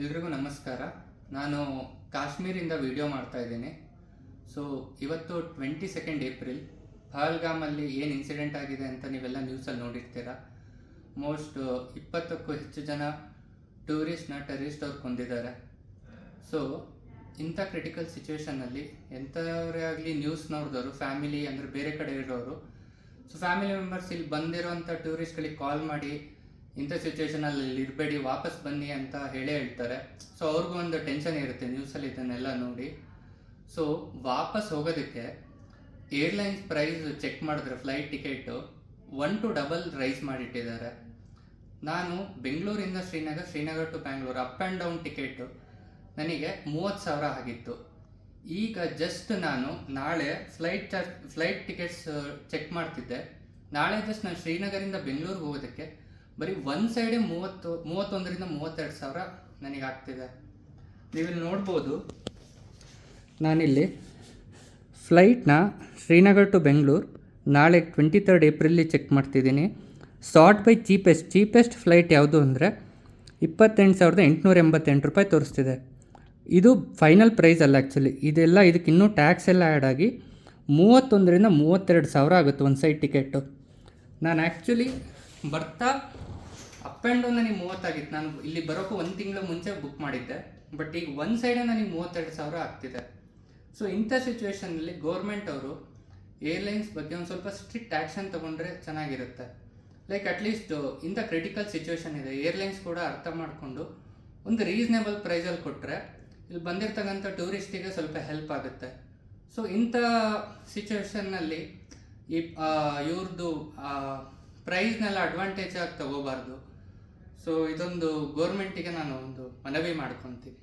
ಎಲ್ರಿಗೂ ನಮಸ್ಕಾರ. ನಾನು ಕಾಶ್ಮೀರಿಂದ ವಿಡಿಯೋ ಮಾಡ್ತಾ ಇದ್ದೀನಿ. ಸೊ ಇವತ್ತು ಟ್ವೆಂಟಿ ಸೆಕೆಂಡ್ ಏಪ್ರಿಲ್ ಪಹಲ್ಗಾಮಲ್ಲಿ ಏನು ಇನ್ಸಿಡೆಂಟ್ ಆಗಿದೆ ಅಂತ ನೀವೆಲ್ಲ ನ್ಯೂಸಲ್ಲಿ ನೋಡಿರ್ತೀರ? ಮೋಸ್ಟ್ ಇಪ್ಪತ್ತಕ್ಕೂ ಹೆಚ್ಚು ಜನ ಟೂರಿಸ್ಟ್ನ ಟೆರಿಸ್ಟ್ ಅವ್ರು ಕೊಂದಿದ್ದಾರೆ. ಸೊ ಇಂಥ ಕ್ರಿಟಿಕಲ್ ಸಿಚುವೇಶನ್ನಲ್ಲಿ ಎಂಥವರೇ ಆಗಲಿ ನ್ಯೂಸ್ ನೋಡಿದವರು ಫ್ಯಾಮಿಲಿ ಅಂದರೆ ಬೇರೆ ಕಡೆ ಇರೋರು ಸೊ ಫ್ಯಾಮಿಲಿ ಮೆಂಬರ್ಸ್ ಇಲ್ಲಿ ಬಂದಿರೋಂಥ ಟೂರಿಸ್ಟ್ಗಳಿಗೆ ಕಾಲ್ ಮಾಡಿ ಇಂಥ ಸಿಚುವೇಶನಲ್ಲಿ ಇರಬೇಡಿ, ವಾಪಸ್ ಬನ್ನಿ ಅಂತ ಹೇಳೇ ಹೇಳ್ತಾರೆ. ಸೊ ಅವ್ರಿಗೂ ಒಂದು ಟೆನ್ಷನ್ ಇರುತ್ತೆ ನ್ಯೂಸಲ್ಲಿ ಇದನ್ನೆಲ್ಲ ನೋಡಿ. ಸೊ ವಾಪಸ್ ಹೋಗೋದಕ್ಕೆ ಏರ್ಲೈನ್ಸ್ ಪ್ರೈಸ್ ಚೆಕ್ ಮಾಡಿದ್ರೆ flight ticket one to double raise ಮಾಡಿಟ್ಟಿದ್ದಾರೆ. ನಾನು ಬೆಂಗಳೂರಿಂದ Srinagar Srinagar to Bangalore up and down ticket ನನಗೆ ಮೂವತ್ತು ಸಾವಿರ ಆಗಿತ್ತು. ಈಗ ಜಸ್ಟ್ ನಾನು ನಾಳೆ flight charge flight tickets check ಮಾಡ್ತಿದ್ದೆ. ನಾಳೆ ಜಸ್ಟ್ ನಾನು ಶ್ರೀನಗರಿಂದ ಬೆಂಗಳೂರಿಗೆ ಹೋಗೋದಕ್ಕೆ ಬರೀ ಒನ್ ಸೈಡೇ ಮೂವತ್ತು, ಮೂವತ್ತೊಂದರಿಂದ ಮೂವತ್ತೆರಡು ಸಾವಿರ ನನಗೆ ಆಗ್ತಿದೆ. ನೀವಿಲ್ಲಿ ನೋಡ್ಬೋದು, ನಾನಿಲ್ಲಿ ಫ್ಲೈಟ್ನ ಶ್ರೀನಗರ್ ಟು ಬೆಂಗಳೂರು ನಾಳೆ ಟ್ವೆಂಟಿ ತರ್ಡ್ ಏಪ್ರಿಲ್ಲಿ ಚೆಕ್ ಮಾಡ್ತಿದ್ದೀನಿ. Sort by cheapest cheapest flight ಯಾವುದು ಅಂದರೆ ಇಪ್ಪತ್ತೆಂಟು ಸಾವಿರದ ಎಂಟುನೂರ ಎಂಬತ್ತೆಂಟು ರೂಪಾಯಿ ತೋರಿಸ್ತಿದೆ. ಇದು ಫೈನಲ್ ಪ್ರೈಸ್ ಅಲ್ಲ ಆ್ಯಕ್ಚುಲಿ ಇದೆಲ್ಲ, ಇದಕ್ಕೆ ಇನ್ನೂ ಟ್ಯಾಕ್ಸ್ ಎಲ್ಲ ಆ್ಯಡ್ ಆಗಿ ಮೂವತ್ತೊಂದರಿಂದ ಮೂವತ್ತೆರಡು ಸಾವಿರ ಆಗುತ್ತೆ ಒಂದು ಸೈಡ್ ಟಿಕೆಟು ನಾನು ಆ್ಯಕ್ಚುಲಿ ಬರ್ತಾ ಅಪ್ ಆ್ಯಂಡ್ ಡೌನ್ ನನಗೆ ಮೂವತ್ತಾಗಿತ್ತು. ನಾನು ಇಲ್ಲಿ ಬರೋಕ್ಕೂ ಒಂದು ತಿಂಗಳು ಮುಂಚೆ ಬುಕ್ ಮಾಡಿದ್ದೆ. ಬಟ್ ಈಗ ಒಂದು ಸೈಡೇ ನನಗೆ ಮೂವತ್ತೆರಡು ಸಾವಿರ ಆಗ್ತಿದೆ. ಸೊ ಇಂಥ ಸಿಚುವೇಶನಲ್ಲಿ ಗೌರ್ಮೆಂಟ್ ಅವರು ಏರ್ಲೈನ್ಸ್ ಬಗ್ಗೆ ಒಂದು ಸ್ವಲ್ಪ ಸ್ಟ್ರಿಕ್ಟ್ ಆ್ಯಕ್ಷನ್ ತೊಗೊಂಡ್ರೆ ಚೆನ್ನಾಗಿರುತ್ತೆ. ಲೈಕ್ ಅಟ್ಲೀಸ್ಟ್ ಇಂಥ ಕ್ರಿಟಿಕಲ್ ಸಿಚುವೇಶನ್ ಇದೆ. ಏರ್ಲೈನ್ಸ್ ಕೂಡ ಅರ್ಥ ಮಾಡಿಕೊಂಡು ಒಂದು ರೀಸನೇಬಲ್ ಪ್ರೈಸಲ್ಲಿ ಕೊಟ್ಟರೆ ಇಲ್ಲಿ ಬಂದಿರ್ತಕ್ಕಂಥ ಟೂರಿಸ್ಟಿಗೆ ಸ್ವಲ್ಪ ಹೆಲ್ಪ್ ಆಗುತ್ತೆ. ಸೊ ಇಂಥ ಸಿಚುವೇಶನ್ನಲ್ಲಿ ಈ ಇವ್ರದ್ದು ಪ್ರೈಸ್ನೆಲ್ಲ ಅಡ್ವಾಂಟೇಜ್ ಆಗಿ ತಗೋಬಾರ್ದು. ಸೊ ಇದೊಂದು ಗೋರ್ಮೆಂಟಿಗೆ ನಾನು ಒಂದು ಮನವಿ ಮಾಡ್ಕೊತೀನಿ.